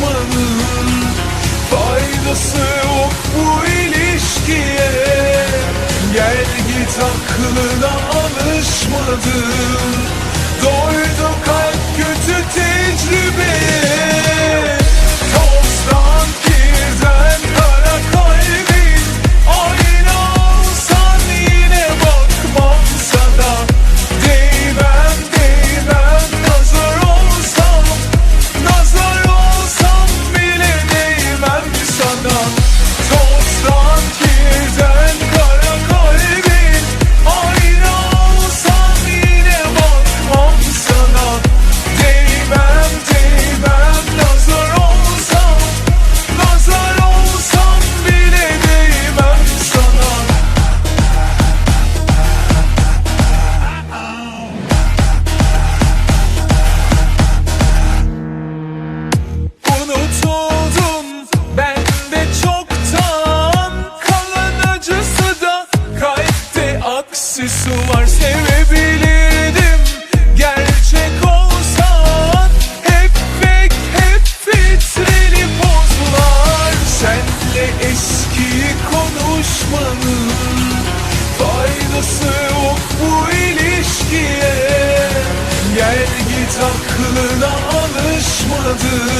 konuşmanın Faydası yok bu ilişkiye. Gel git aklına alışmadım Doydu kalp kötü tecrübeye aksi var Sevebilirdim. Gerçek olsan Hep fake hep filtreli pozlar. Senle eskiyi konuşmanın Faydası yok bu ilişkiye. Gel git aklına alışmadım